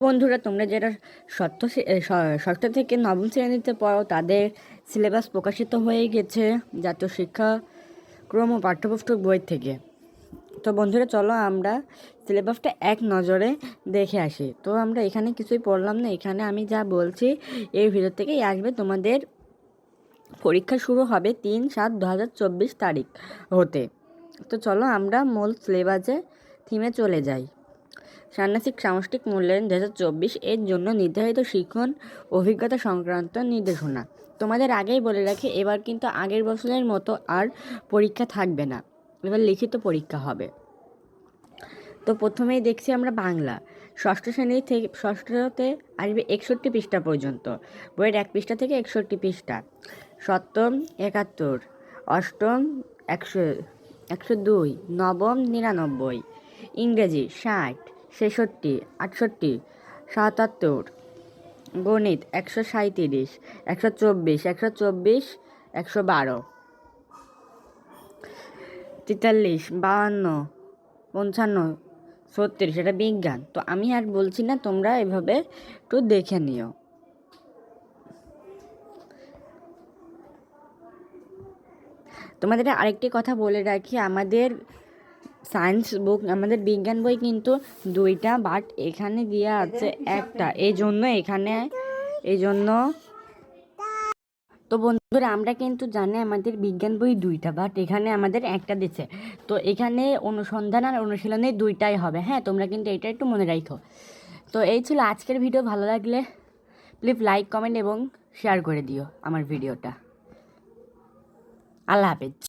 বন্ধুরা, তোমরা যারা ষষ্ঠ ষষ্ঠ থেকে নবম শ্রেণীতে পড়ো, তাদের সিলেবাস প্রকাশিত হয়ে গেছে জাতীয় শিক্ষাক্রম ও পাঠ্যপুস্তক বই থেকে। তো বন্ধুরা, চলো আমরা সিলেবাসটা এক নজরে দেখে আসি। তো আমরা এখানে কিছুই পড়লাম না, এখানে আমি যা বলছি এই ভিডিও থেকেই আসবে তোমাদের পরীক্ষা শুরু হবে তিন সাত দু তারিখ হতে। তো চলো আমরা মূল সিলেবাসে, থিমে চলে যাই। ষান্মাসিক সামষ্টিক মূল্যায়ন দু হাজার চব্বিশ এর জন্য নির্ধারিত শিক্ষণ অভিজ্ঞতা সংক্রান্ত নির্দেশনা। তোমাদের আগেই বলে রাখি, এবার কিন্তু আগের বছরের মতো আর পরীক্ষা থাকবে না। এবার লিখিত পরীক্ষা হবে। তো প্রথমেই দেখছি আমরা বাংলা। ষষ্ঠ শ্রেণি থেকে, ষষ্ঠতে আসবে একষট্টি পৃষ্ঠা পর্যন্ত। বইয়ের এক পৃষ্ঠা থেকে একষট্টি পৃষ্ঠা। সপ্তম একাত্তর, অষ্টম একশো একশো দুই, নবম নিরানব্বই, ইংরেজি ষাট ছেষট্টি, আটষট্টি, সাতাত্তর, গণিত একশো সাঁইত্রিশ, একশো চব্বিশ একশো চব্বিশ, একশো বারো। তেতাল্লিশ, বাহান্ন, পঞ্চান্ন, ছত্রিশ, এটা বিজ্ঞান। তো আমি আর বলছি না, তোমরা এভাবে একটু দেখে নিও। তোমাদের আরেকটি কথা বলে রাখি, আমাদের সায়েন্স বুক আমাদের বিজ্ঞান বই কিন্তু দুইটা বাট এখানে দেওয়া আছে একটা। এই জন্য এখানে এই জন্য তো বন্ধুরা, আমরা কিন্তু জানি আমাদের বিজ্ঞান বই দুইটা বাট এখানে আমাদের একটা দিচ্ছে তো এখানে অনুসন্ধান আর অনুশীলনে দুইটাই হবে হ্যাঁ? তোমরা কিন্তু এটা একটু মনে রাখো তো এই ছিল আজকের ভিডিও, ভালো লাগলে প্লিজ লাইক কমেন্ট এবং শেয়ার করে দিও আমার ভিডিওটা। আল্লাহ হাফেজ।